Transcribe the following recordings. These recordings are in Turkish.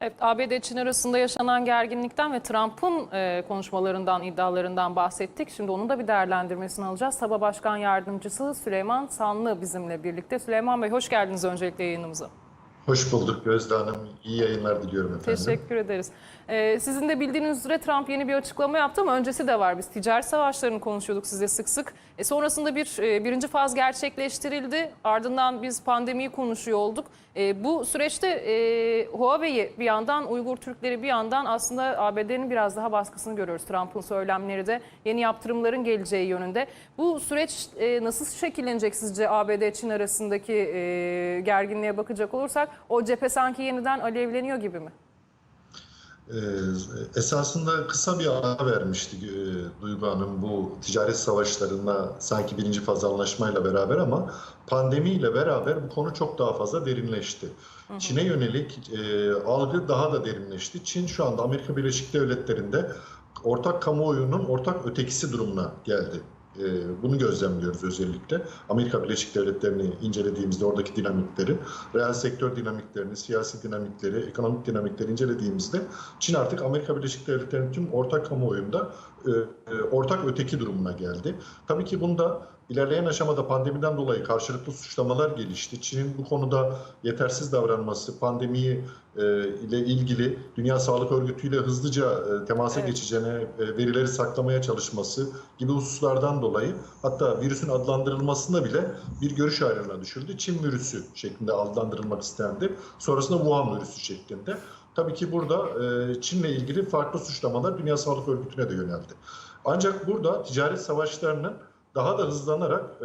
Evet, ABD-Çin arasında yaşanan gerginlikten ve Trump'ın e, konuşmalarından, iddialarından bahsettik. Şimdi onun da bir değerlendirmesini alacağız. Saba Başkan Yardımcısı Süleyman Sanlı bizimle birlikte. Süleyman Bey hoş geldiniz öncelikle yayınımıza. Hoş bulduk Gözde Hanım. İyi yayınlar diliyorum efendim. Teşekkür ederiz. Ee, sizin de bildiğiniz üzere Trump yeni bir açıklama yaptı ama öncesi de var. Biz ticaret savaşlarını konuşuyorduk size sık sık. E, sonrasında bir e, birinci faz gerçekleştirildi. Ardından biz pandemiyi konuşuyor olduk. E, bu süreçte e, Huawei'yi bir yandan, Uygur Türkleri bir yandan aslında ABD'nin biraz daha baskısını görüyoruz. Trump'ın söylemleri de yeni yaptırımların geleceği yönünde. Bu süreç e, nasıl şekillenecek sizce ABD-Çin arasındaki e, gerginliğe bakacak olursak? O cephe sanki yeniden alevleniyor gibi mi? Ee, esasında kısa bir ara vermişti e, Duygu Hanım bu ticaret savaşlarına sanki birinci faz anlaşmayla beraber ama pandemiyle beraber bu konu çok daha fazla derinleşti. Çin'e yönelik e, algı daha da derinleşti. Çin şu anda Amerika Birleşik Devletleri'nde ortak kamuoyunun ortak ötekisi durumuna geldi. E, Bunu gözlemliyoruz özellikle. Amerika Birleşik Devletleri'ni incelediğimizde oradaki dinamikleri, reel sektör dinamiklerini, siyasi dinamikleri, ekonomik dinamikleri incelediğimizde Çin artık Amerika Birleşik Devletleri'nin tüm ortak kamuoyunda e, e, ortak öteki durumuna geldi. Tabii ki bunda ilerleyen aşamada pandemiden dolayı karşılıklı suçlamalar gelişti. Çin'in bu konuda yetersiz davranması, pandemiyi e, ile ilgili Dünya Sağlık Örgütü ile hızlıca e, temasa Evet. geçeceğine, e, verileri saklamaya çalışması gibi hususlardan dolayı hatta virüsün adlandırılmasında bile bir görüş ayrılığına düşüldü. Çin virüsü şeklinde adlandırılmak istendi. Sonrasında Wuhan virüsü şeklinde. Tabii ki burada e, Çin'le ilgili farklı suçlamalar Dünya Sağlık Örgütü'ne de yöneldi. Ancak burada ticaret savaşlarının daha da hızlanarak e,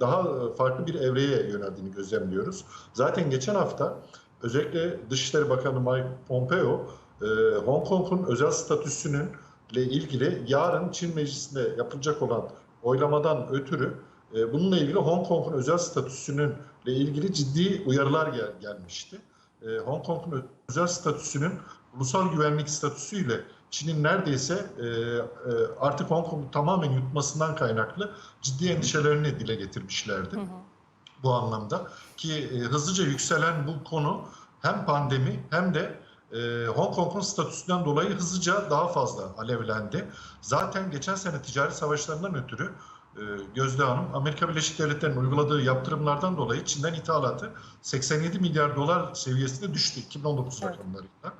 daha farklı bir evreye yöneldiğini gözlemliyoruz. Zaten geçen hafta özellikle Dışişleri Bakanı Mike Pompeo e, Hong Kong'un özel statüsünün ile ilgili yarın Çin Meclisi'nde yapılacak olan oylamadan ötürü e, bununla ilgili Hong Kong'un özel statüsünün ile ilgili ciddi uyarılar gel- gelmişti. E, Hong Kong'un özel statüsünün ulusal güvenlik statüsüyle Çin'in neredeyse e, e, artık Hong Kong'u tamamen yutmasından kaynaklı ciddi endişelerini dile getirmişlerdi. Bu anlamda ki e, hızlıca yükselen bu konu hem pandemi hem de e, Hong Kong'un statüsünden dolayı hızlıca daha fazla alevlendi. Zaten geçen sene ticaret savaşlarından ötürü e, Gözde Hanım Amerika Birleşik Devletleri'nin uyguladığı yaptırımlardan dolayı Çin'den ithalatı 87 milyar dolar seviyesine düştü 2019 Evet. rakamlarıyla.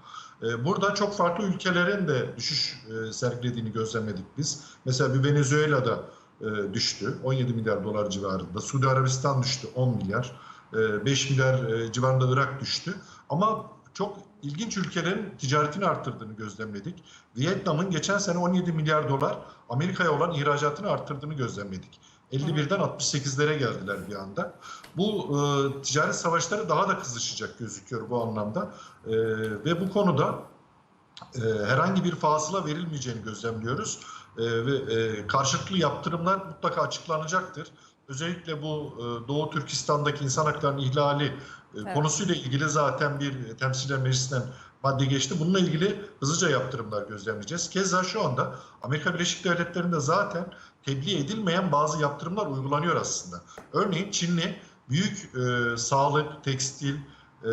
E, Burada çok farklı ülkelerin de düşüş e, sergilediğini gözlemledik biz. Mesela bir Venezuela'da e, düştü 17 milyar dolar civarında. Suudi Arabistan düştü 10 milyar. E, 5 milyar civarında Irak düştü. Ama çok ilginç ülkelerin ticaretini arttırdığını gözlemledik. Vietnam'ın geçen sene 17 milyar dolar Amerika'ya olan ihracatını arttırdığını gözlemledik. 51'den 68'lere geldiler bir anda. Bu e, ticaret savaşları daha da kızışacak gözüküyor bu anlamda. E, ve bu konuda e, herhangi bir fasıla verilmeyeceğini gözlemliyoruz. E, ve e, karşılıklı yaptırımlar mutlaka açıklanacaktır. Özellikle bu e, Doğu Türkistan'daki insan haklarının ihlali e, Evet. konusuyla ilgili zaten bir temsilciler meclisinden madde geçti. Bununla ilgili hızlıca yaptırımlar gözlemleyeceğiz. Keza şu anda Amerika Birleşik Devletleri'nde zaten tebliğ edilmeyen bazı yaptırımlar uygulanıyor aslında. Örneğin Çinli büyük e, sağlık, tekstil, e,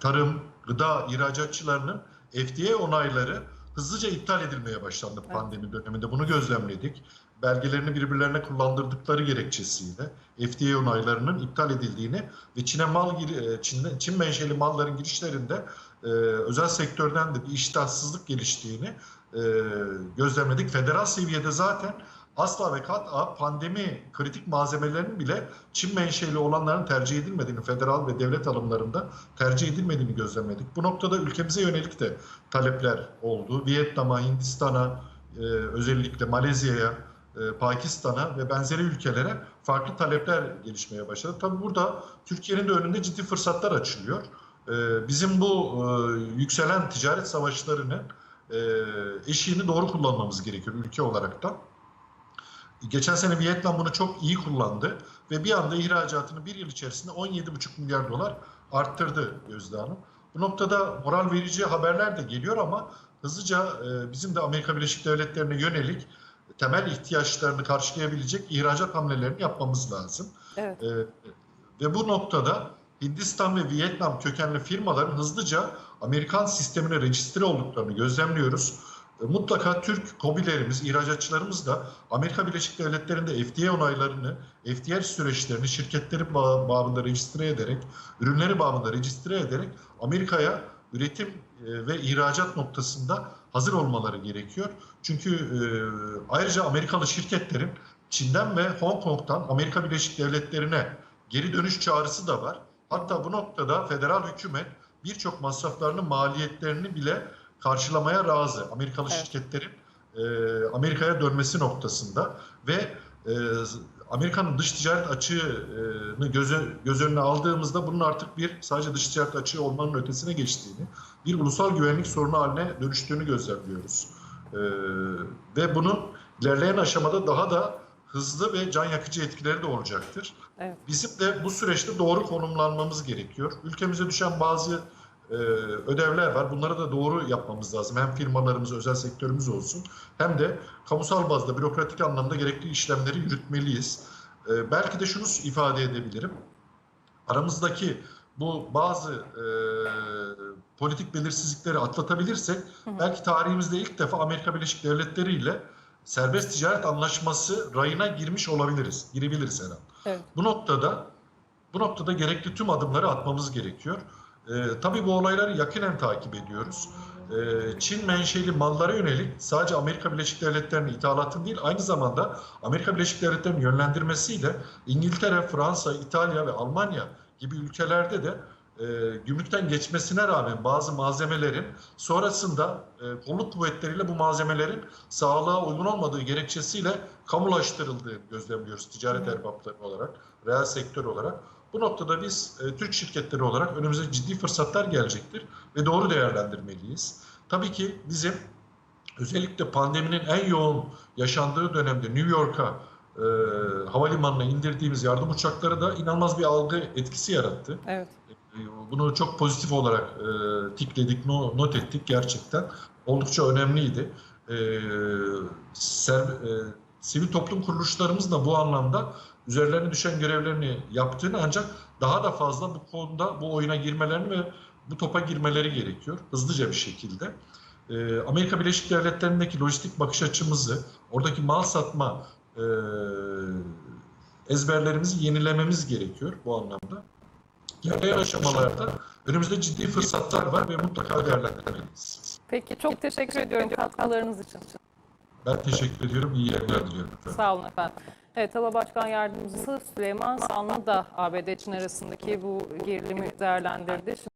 tarım, gıda ihracatçılarının FDA onayları hızlıca iptal edilmeye başlandı Evet. pandemi döneminde. Bunu gözlemledik. Belgelerini birbirlerine kullandırdıkları gerekçesiyle FDA onaylarının iptal edildiğini ve Çin'e mal e, Çin, Çin menşeli malların girişlerinde e, özel sektörden de bir iştahsızlık geliştiğini e, gözlemledik. Federal seviyede zaten asla ve kat'a pandemi kritik malzemelerinin bile Çin menşeli olanların tercih edilmediğini, federal ve devlet alımlarında tercih edilmediğini gözlemledik. Bu noktada ülkemize yönelik de talepler oldu. Vietnam'a, Hindistan'a, e, özellikle Malezya'ya, e, Pakistan'a ve benzeri ülkelere farklı talepler gelişmeye başladı. Tabii burada Türkiye'nin de önünde ciddi fırsatlar açılıyor. E, Bizim bu e, yükselen ticaret savaşlarının e, eşiğini doğru kullanmamız gerekiyor ülke olarak da. Geçen sene Vietnam bunu çok iyi kullandı ve bir anda ihracatını bir yıl içerisinde 17,5 milyar dolar arttırdı Gözde Hanım. Bu noktada moral verici haberler de geliyor ama hızlıca e, bizim de Amerika Birleşik Devletleri'ne yönelik temel ihtiyaçlarını karşılayabilecek ihracat hamlelerini yapmamız lazım. Evet. Ve bu noktada Hindistan ve Vietnam kökenli firmaların hızlıca Amerikan sistemine rejistre olduklarını gözlemliyoruz. E, Mutlaka Türk kobilerimiz, ihracatçılarımız da Amerika Birleşik Devletleri'nde FDA onaylarını, FDA süreçlerini şirketleri bağ- bağımında rejistre ederek, ürünleri bağımında rejistre ederek Amerika'ya üretim e, ve ihracat noktasında hazır olmaları gerekiyor. Çünkü e, ayrıca Amerikalı şirketlerin Çin'den ve Hong Kong'dan Amerika Birleşik Devletleri'ne geri dönüş çağrısı da var. Hatta bu noktada federal hükümet birçok masraflarının maliyetlerini bile karşılamaya razı. Amerikalı Evet. şirketlerin e, Amerika'ya dönmesi noktasında ve e, Amerika'nın dış ticaret açığını göze, göz önüne aldığımızda bunun artık bir sadece dış ticaret açığı olmanın ötesine geçtiğini, bir ulusal güvenlik sorunu haline dönüştüğünü gözlemliyoruz. E, ve bunun ilerleyen aşamada daha da hızlı ve can yakıcı etkileri de olacaktır. Evet. Bizim de bu süreçte doğru konumlanmamız gerekiyor. Ülkemize düşen bazı e, ödevler var. Bunları da doğru yapmamız lazım. Hem firmalarımız, özel sektörümüz olsun hem de kamusal bazda bürokratik anlamda gerekli işlemleri yürütmeliyiz. E, belki de şunu ifade edebilirim. Aramızdaki bu bazı e, politik belirsizlikleri atlatabilirsek Hı hı. belki tarihimizde ilk defa Amerika Birleşik Devletleri ile serbest ticaret anlaşması rayına girmiş olabiliriz. Girebiliriz her an. Evet. Bu noktada bu noktada gerekli tüm adımları atmamız gerekiyor. Ee, tabii bu olayları yakinen takip ediyoruz. Ee, Çin menşeli mallara yönelik sadece Amerika Birleşik Devletleri'nin ithalatın değil aynı zamanda Amerika Birleşik Devletleri'nin yönlendirmesiyle İngiltere, Fransa, İtalya ve Almanya gibi ülkelerde de e, gümrükten geçmesine rağmen bazı malzemelerin sonrasında e, kolluk kuvvetleriyle bu malzemelerin sağlığa uygun olmadığı gerekçesiyle kamulaştırıldığını gözlemliyoruz ticaret erbapları olarak, reel sektör olarak. Bu noktada biz e, Türk şirketleri olarak önümüze ciddi fırsatlar gelecektir ve doğru değerlendirmeliyiz. Tabii ki bizim özellikle pandeminin en yoğun yaşandığı dönemde New York'a e, havalimanına indirdiğimiz yardım uçakları da inanılmaz bir algı etkisi yarattı. Evet. Bunu çok pozitif olarak e, tikledik, no- not ettik gerçekten. Oldukça önemliydi. E, ser- e, sivil toplum kuruluşlarımız da bu anlamda üzerlerine düşen görevlerini yaptığını ancak daha da fazla bu konuda bu oyuna girmelerini ve bu topa girmeleri gerekiyor hızlıca bir şekilde. E, Amerika Birleşik Devletleri'ndeki lojistik bakış açımızı, oradaki mal satma e, ezberlerimizi yenilememiz gerekiyor bu anlamda. İlerleyen aşamalarda önümüzde ciddi fırsatlar var ve mutlaka değerlendirmeliyiz. Peki çok teşekkür ediyorum katkılarınız için. Ben teşekkür ediyorum. İyi yayınlar diliyorum. Sağ olun efendim. Evet, Hava Başkan Yardımcısı Süleyman Sanlı da ABD Çin arasındaki bu gerilimi değerlendirdi. Şimdi